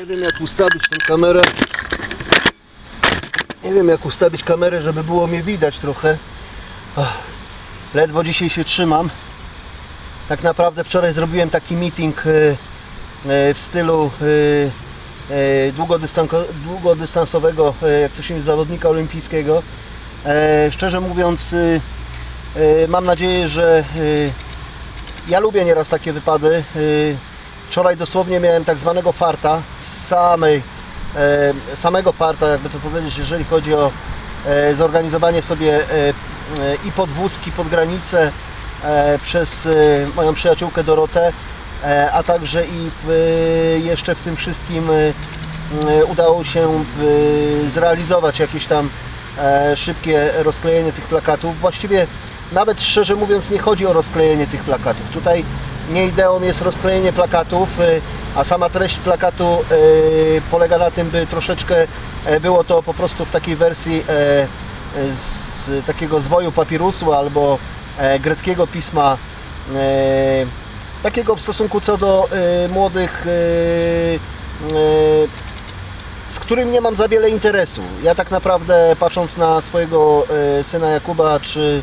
Nie wiem jak ustawić tę kamerę. Nie wiem jak ustawić kamerę, żeby było mnie widać trochę. Ledwo dzisiaj się trzymam. Tak naprawdę wczoraj zrobiłem taki meeting e, e, w stylu e, długodystansowego, jak to się mówi, zawodnika olimpijskiego. Szczerze mówiąc, mam nadzieję, że ja lubię nieraz takie wypady. Wczoraj dosłownie miałem tak zwanego farta, samej, e, samego farta, jakby to powiedzieć, jeżeli chodzi o e, zorganizowanie sobie e, i podwózki pod granicę przez moją przyjaciółkę Dorotę, a także i w, jeszcze w tym wszystkim udało się zrealizować jakieś tam szybkie rozklejenie tych plakatów. Właściwie nawet szczerze mówiąc nie chodzi o rozklejenie tych plakatów. Tutaj nie ideą jest rozklejenie plakatów, a sama treść plakatu y, polega na tym, by troszeczkę e, było to po prostu w takiej wersji e, e, z takiego zwoju papirusu albo greckiego pisma takiego w stosunku co do młodych z którym nie mam za wiele interesu. Ja tak naprawdę patrząc na swojego syna Jakuba, czy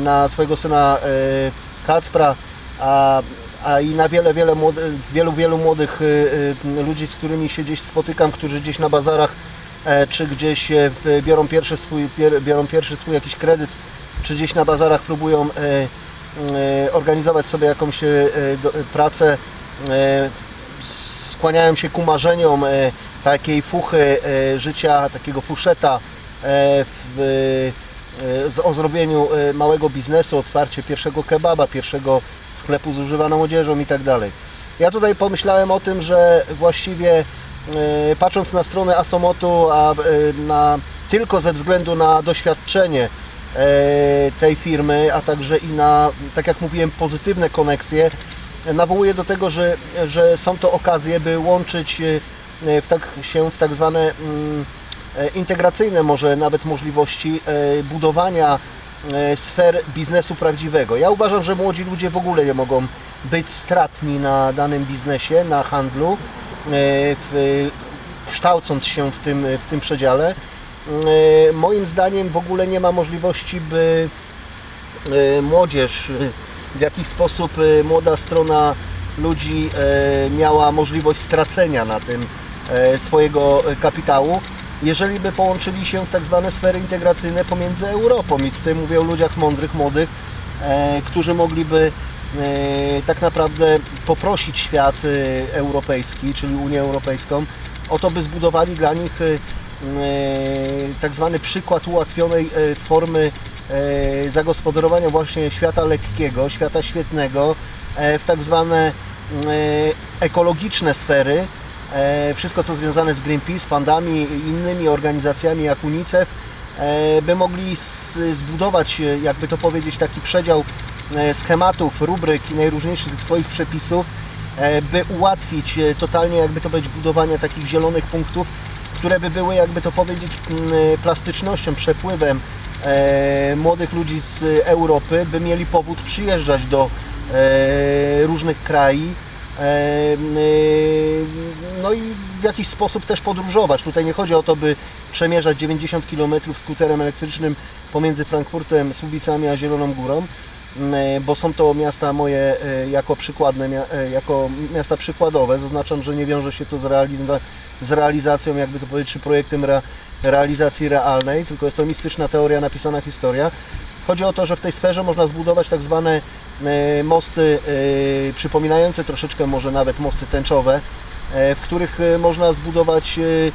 na swojego syna Kacpra, a, a i na wiele, wiele młody, wielu, wielu młodych e, e, ludzi, z którymi się gdzieś spotykam, którzy gdzieś na bazarach e, czy gdzieś e, biorą pierwszy swój, biorą pierwszy swój jakiś kredyt, czy gdzieś na bazarach próbują e, organizować sobie jakąś pracę, skłaniają się ku marzeniom takiej fuchy życia, takiego fuszeta w, o zrobieniu małego biznesu, otwarcie pierwszego kebaba, pierwszego sklepu z używaną odzieżą i tak dalej. Ja tutaj pomyślałem o tym, że właściwie e, patrząc na stronę Asomotu, a e, na, tylko ze względu na doświadczenie e, tej firmy, a także i na, tak jak mówiłem, pozytywne koneksje, nawołuje do tego, że, że są to okazje, by łączyć w tak, się w tak zwane mm, integracyjne może nawet możliwości budowania sfer biznesu prawdziwego. Ja uważam, że młodzi ludzie w ogóle nie mogą być stratni na danym biznesie, na handlu, e, w, kształcąc się w tym, w tym przedziale. E, Moim zdaniem w ogóle nie ma możliwości, by e, młodzież, e, w jakiś sposób e, młoda strona ludzi e, miała możliwość stracenia na tym e, swojego e, kapitału, jeżeli by połączyli się w tak zwane sfery integracyjne pomiędzy Europą. I tutaj mówię o ludziach mądrych, młodych, e, którzy mogliby e, tak naprawdę poprosić świat e, europejski, czyli Unię Europejską, o to, by zbudowali dla nich e, e, tak zwany przykład ułatwionej e, formy e, zagospodarowania właśnie świata lekkiego, świata świetnego e, w tak zwane e, ekologiczne sfery. E, Wszystko co związane z Greenpeace, pandami i innymi organizacjami jak UNICEF, e, by mogli zbudować, e, jakby to powiedzieć, taki przedział schematów, rubryk i najróżniejszych swoich przepisów, by ułatwić totalnie, jakby to powiedzieć, budowanie takich zielonych punktów, które by były, jakby to powiedzieć, plastycznością, przepływem młodych ludzi z Europy, by mieli powód przyjeżdżać do różnych krajów. E, No i w jakiś sposób też podróżować. Tutaj nie chodzi o to, by przemierzać 90 km skuterem elektrycznym pomiędzy Frankfurtem, Słubicami a Zieloną Górą, e, bo są to miasta moje e, jako przykładne, e, jako miasta przykładowe. Zaznaczam, że nie wiąże się to z, realiz- z realizacją, jakby to powiedzieć, czy projektem rea- realizacji realnej, tylko jest to mistyczna teoria, napisana historia. Chodzi o to, że w tej sferze można zbudować tak zwane mosty e, przypominające troszeczkę może nawet mosty tęczowe, e, w których e, można zbudować e,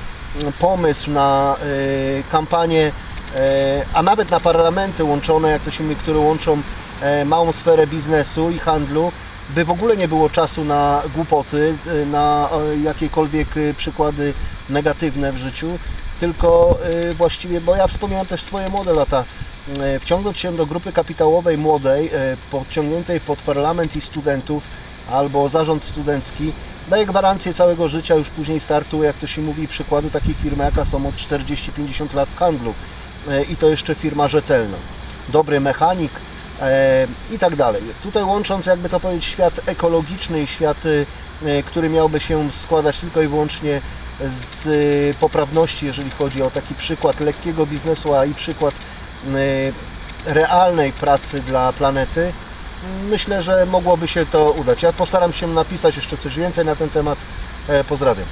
pomysł na e, kampanię, e, a nawet na parlamenty łączone, jak to się mówi, które łączą e, małą sferę biznesu i handlu, by w ogóle nie było czasu na głupoty, e, na e, jakiekolwiek e, przykłady negatywne w życiu, tylko e, właściwie, bo ja wspominam też swoje młode lata, e, wciągnąć się do grupy kapitałowej młodej, e, podciągniętej pod parlament i studentów albo zarząd studencki, daje gwarancję całego życia, już później startu, jak to się mówi, przykładu takich firm jaka są od 40-50 lat w handlu E, i to jeszcze firma rzetelna. Dobry mechanik, e, i tak dalej. Tutaj łącząc jakby to powiedzieć świat ekologiczny i świat, e, który miałby się składać tylko i wyłącznie z e, poprawności, jeżeli chodzi o taki przykład lekkiego biznesu, a i przykład e, realnej pracy dla planety, myślę, że mogłoby się to udać. Ja postaram się napisać jeszcze coś więcej na ten temat. E, Pozdrawiam.